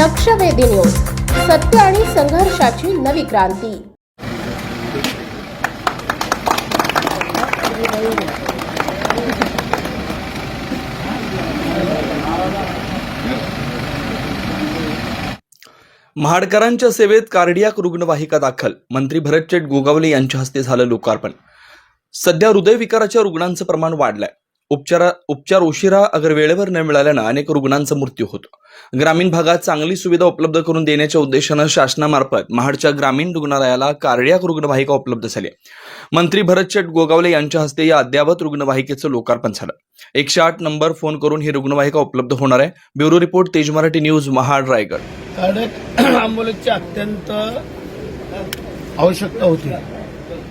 लक्षवेधी न्यूज. सत्य आणि संघर्षाची नवी क्रांती. महाडकरांच्या सेवेत कार्डियाक रुग्णवाहिका दाखल. मंत्री भरत चेट गोगावले यांच्या हस्ते झालं लोकार्पण. सध्या हृदयविकाराच्या रुग्णांचं प्रमाण वाढलंय. उपचारा उपचार उशिरा अगर वेळेवर न मिळाल्यानं अनेक रुग्णांचा मृत्यू होतो. ग्रामीण भागात चांगली सुविधा उपलब्ध करून देण्याच्या उद्देशानं शासनामार्फत महाडच्या ग्रामीण रुग्णालयाला कार्डियाक रुग्णवाहिका उपलब्ध झाली. मंत्री भरतचेट गोगावले यांच्या हस्ते या अद्यावत रुग्णवाहिकेचं लोकार्पण झालं. एकशे आठ नंबर फोन करून ही रुग्णवाहिका उपलब्ध होणार आहे. ब्युरो रिपोर्ट तेज मराठी न्यूज महाड रायगड. अत्यंत आवश्यकता होती.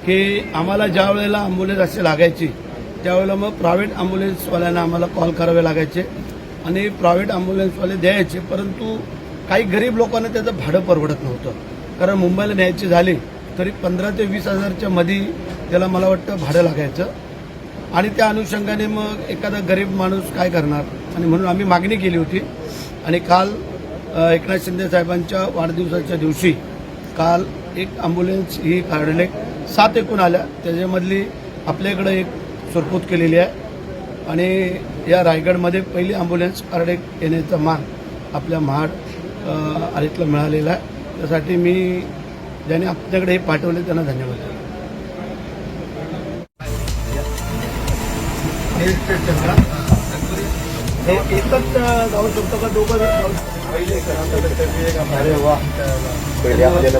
की आम्हाला ज्या वेळेला ॲम्ब्युलन्स असे लागायची त्यावेळेला मग प्रायव्हेट ॲम्ब्युलन्सवाल्यांना आम्हाला कॉल करावे लागायचे आणि प्रायव्हेट ॲम्ब्युलन्सवाले द्यायचे परंतु काही गरीब लोकांना त्याचं भाडं परवडत नव्हतं. कारण मुंबईला न्यायची झाली तरी पंधरा ते वीस हजारच्या मध्ये त्याला मला वाटतं भाडं लागायचं. आणि त्या अनुषंगाने मग एखादा गरीब माणूस काय करणार? आणि म्हणून आम्ही मागणी केली होती. आणि काल एकनाथ शिंदे साहेबांच्या वाढदिवसाच्या दिवशी काल एक ॲम्ब्युलन्स ही काढले. सात एकूण आल्या. त्याच्यामधली आपल्याकडं एक सुरपूत केलेली आहे. आणि या रायगडमध्ये पहिली ॲम्ब्युलन्स कार्डेक येण्याचा मान आपल्या महाड अ, आळीतला मिळालेला आहे. त्यासाठी मी ज्याने आपल्याकडे हे पाठवले त्यांना धन्यवाद. हे एकच जाऊ शकतो का? दोघं अरे वा. पहिले आपल्याला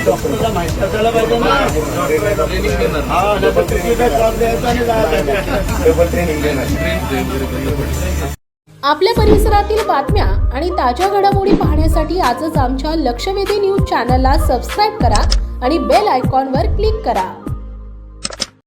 डॉक्टरला माहिती असायला पाहिजे ना हा डबल ट्रेनिंग तिकीट द्यायचा आणि जायचं डबल ट्रेनिंग देणार आपल्या परिसरातील बातम्या आणि ताज्या घडामोडी पाहण्यासाठी आजच आमच्या लक्षवेधी न्यूज चॅनलला सबस्क्राईब करा आणि बेल आयकॉनवर क्लिक करा.